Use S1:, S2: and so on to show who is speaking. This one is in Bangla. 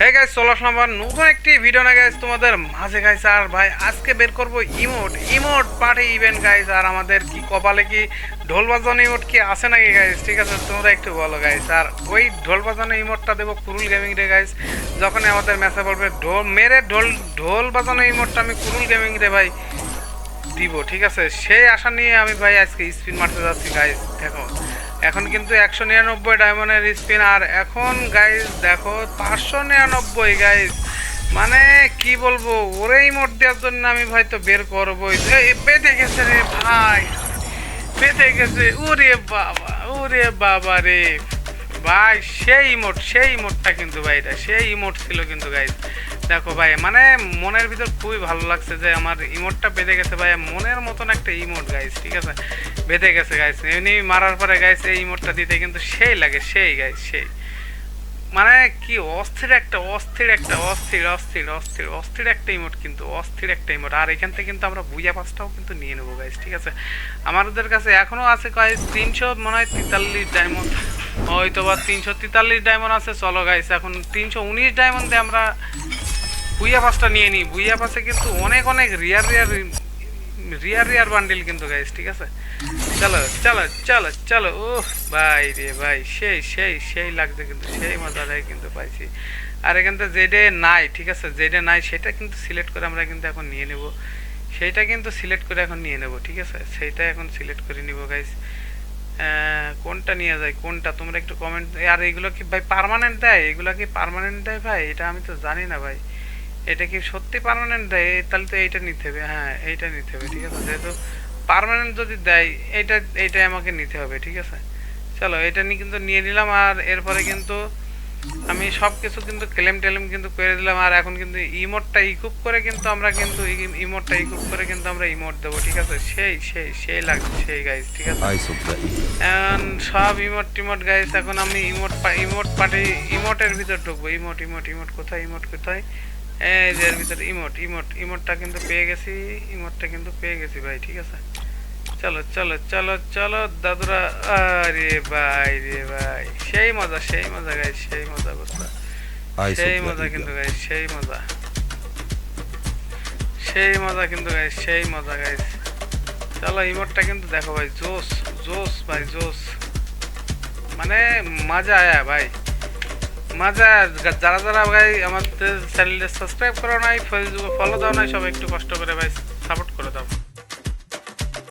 S1: হে গাইস চলে আসলাম আবার নতুন একটি ভিডিও না গাইস তোমাদের মাঝে গাইস আর ভাই, আজকে বের করব emote emote party event guys আর আমাদের কি কপালে কি ঢোল বাজানো ইমোট কি আছে নাকি গাইস ঠিক আছে, তোমরা একটু বলো গাইস আর ওই ঢোল বাজানো ইমোটটা দেবো কুরুল গেমিং রে গাইস যখন আমাদের মেসে বলবে ঢোল, মেরে ঢোল ঢোল বাজানো ইমোটটা আমি কুরুল গেমিং রে ভাই দিব, ঠিক আছে? সেই আশা নিয়ে আমি ভাই আজকে স্পিন মারতে যাচ্ছি গাইস দেখো। এখন কিন্তু একশো নিরানব্বই ডায়মন্ডের স্পিন আর এখন গাইজ দেখো, পাঁচশো নিরানব্বই গাইজ মানে কি বলব, ওরেই মোট দেওয়ার জন্য আমি ভাই তো বের করবোই। পেতে গেছে রে ভাই, পেতে গেছে। ওরে বাবা ওরে বাবা রে। ভাই, সেই ইমোট সেই ইমোটটা কিন্তু ভাই, এটা সেই ইমোট ছিল কিন্তু গাইস দেখো ভাই মানে মনের ভিতর খুবই ভালো লাগছে যে আমার ইমোটটা বেঁধে গেছে ভাই, মনের মতন একটা ইমোট গাইস ঠিক আছে? বেঁধে গেছে গাইস এমনি মারার পরে গাইস এই ইমোটটা দিতে কিন্তু সেই লাগে, সেই গাইস সেই। মানে কি অস্থির একটা অস্থির একটা, অস্থির অস্থির অস্থির অস্থির একটা ইমোট কিন্তু, অস্থির একটা ইমোট। আর এখান থেকে কিন্তু আমরা বুইয়া পাঁচটাও কিন্তু নিয়ে নেব গাইস ঠিক আছে? আমাদের কাছে এখনও আছে গাইস তিনশো, মনে হয় তেতাল্লিশ ডায়মন্ড হয়তো বা তিনশো তেতাল্লিশ ডায়মন্ড আছে। চলো গাইস এখন তিনশো উনিশ ডায়মন্ডে আমরা বুইয়া পাসটা নিয়ে নিই। বুইয়া পাসে কিন্তু অনেক অনেক রিয়ার রিয়ার রিয়ার রিয়ার বান্ডিল কিন্তু গাইস ঠিক আছে? চলো চলো চলো চলো ও ভাই রে ভাই, সেই সেই সেই লাগছে কিন্তু, সেই মজাটাই কিন্তু পাইছি। আর এখান থেকে যেটা নাই, ঠিক আছে? যেটা নাই, সেটা কিন্তু সিলেক্ট করে আমরা কিন্তু এখন নিয়ে নেব। সেইটা কিন্তু সিলেক্ট করে এখন নিয়ে নেব, ঠিক আছে? সেইটা এখন সিলেক্ট করে নিব গাইস কোনটা নিয়ে যায়, কোনটা? তোমরা একটু কমেন্ট আর এগুলো কি ভাই পারমানেন্ট দেয়? এগুলো কি পারমানেন্ট দেয় ভাই? এটা আমি তো জানি না ভাই। এটা কি সত্যি পারমানেন্ট দেয়? তাহলে তো এইটা নিতে হবে। হ্যাঁ এইটা নিতে হবে, ঠিক আছে? যেহেতু পারমানেন্ট যদি দেয়, এইটা, এইটাই আমাকে নিতে হবে, ঠিক আছে? চলো, এটা নিয়ে কিন্তু নিয়ে নিলাম। আর এরপরে কিন্তু আমি সব কিছু কিন্তু ক্লেম টেলেম কিন্তু করে দিলাম আর এখন কিন্তু ইমোটটা ইকুপ করে কিন্তু আমরা কিন্তু ইমোটটা ইকুপ করে কিন্তু আমরা ইমোট দেবো ঠিক আছে? সেই সেই সেই লাগছে সেই গাইজ ঠিক আছে? এখন সব ইমোট টিমোট গাইস এখন আমি ইমোট পা- ইমোট পার্টি ইমোটের ভিতর ঢুকবো। ইমোট ইমোট ইমোট কোথায়? ইমোট কোথায়? এই যে এর ভিতর ইমোট ইমোট ইমোটটা কিন্তু পেয়ে গেছি ইমোটটা কিন্তু পেয়ে গেছি ভাই ঠিক আছে? চলো চলো চলো চলো দাদুরা। আরে ভাই রে ভাই। সেই মজা সেই মজা গাইস সেই মজা কথা সেই মজা কিন্তু. গাইস সেই মজা। সেই মজা কিন্তু গাইস সেই মজা গাইস চলো ইমোটটা কিন্তু দেখো ভাই জোস জোস ভাই জোস মানে মজা আয়া ভাই। মজা যারা যারা ভাই আমাদের চ্যানেলটা সাবস্ক্রাইব করো নাই ফেসবুকে ফলো দাও নাই সবাই একটু কষ্ট করে ভাই